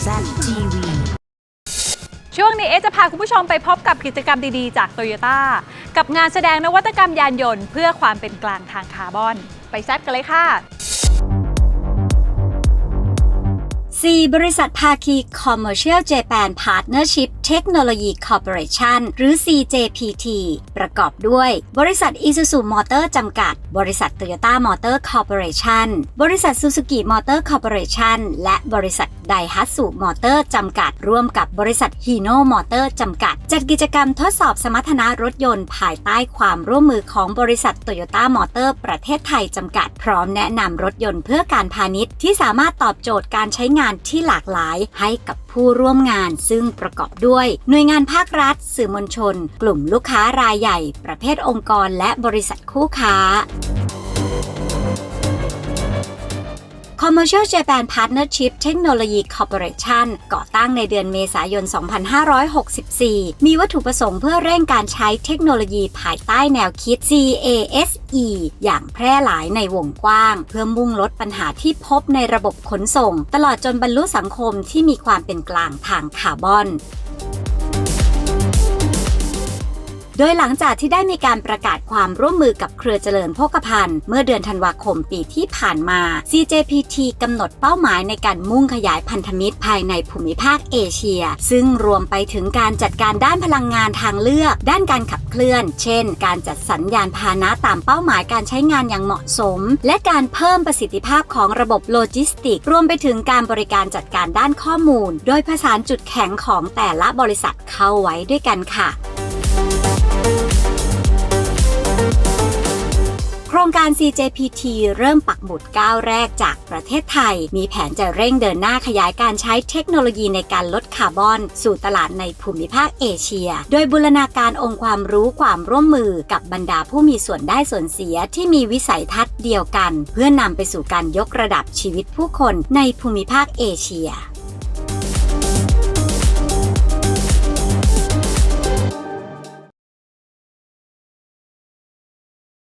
TV ช่วงนี้เอะจะพาคุณผู้ชมไปพบกับกิจกรรมดีๆ จากโตโยต้ากับงานแสดงนวัตกรรมยานยนต์ เพื่อความเป็นกลางทางคาร์บอน ไปแซดกันเลยค่ะ 4 บริษัทภาคี Commercial Japan Partnership Technology Corporation หรือ CJPT ประกอบด้วย บริษัท Isuzu Motor จำกัด บริษัท Toyota Motor Corporation บริษัท Suzuki Motor Corporation และบริษัท Daihatsu Motor จำกัด ร่วมกับบริษัท Hino Motor จำกัด จัดกิจกรรมทดสอบสมรรถนะรถยนต์ ภายใต้ความร่วมมือของบริษัท Toyota Motor ประเทศไทยจำกัด พร้อมแนะนำรถยนต์เพื่อการพาณิชย์ ที่สามารถตอบโจทย์การใช้งานที่หลากหลาย ให้กับผู้ร่วมงาน ซึ่งประกอบด้วย หน่วยงานภาครัฐ สื่อมวลชน กลุ่มลูกค้ารายใหญ่ ประเภทองค์กร และบริษัทคู่ค้า Commercial Japan Partnership Technology Corporation ก่อตั้งในเดือนเมษายน 2564 มีวัตถุประสงค์เพื่อเร่งการใช้เทคโนโลยีภายใต้แนวคิด CASE อย่างแพร่หลายในวงกว้าง เพื่อมุ่งลดปัญหาที่พบในระบบขนส่ง ตลอดจนบรรลุสังคมที่มีความเป็นกลางทางคาร์บอน โดยหลังจากที่ได้มีการประกาศความร่วมมือกับเครือเจริญโภคภัณฑ์ เมื่อเดือนธันวาคมปีที่ผ่านมา CJPT กำหนดเป้าหมายในการมุ่งขยายพันธมิตรภายในภูมิภาคเอเชีย ซึ่งรวมไปถึงการจัดการด้านพลังงานทางเลือก ด้านการขับเคลื่อน เช่น การจัดสรรยานพาหนะตามเป้าหมายการใช้งานอย่างเหมาะสม และการเพิ่มประสิทธิภาพของระบบโลจิสติก รวมไปถึงการบริการจัดการด้านข้อมูล โดยผสานจุดแข็งของแต่ละบริษัทเข้าไว้ด้วยกันค่ะ รงการ CJPT เริ่มปักหมุดก้าวแรกจากประเทศไทย มีแผนจะเร่งเดินหน้าขยายการใช้เทคโนโลยีในการลดคาร์บอน สู่ตลาดในภูมิภาคเอเชีย โดยบูรณาการองค์ความรู้ความร่วมมือกับบรรดาผู้มีส่วนได้ส่วนเสียที่มีวิสัยทัศน์เดียวกัน เพื่อนำไปสู่การยกระดับชีวิตผู้คนในภูมิภาคเอเชีย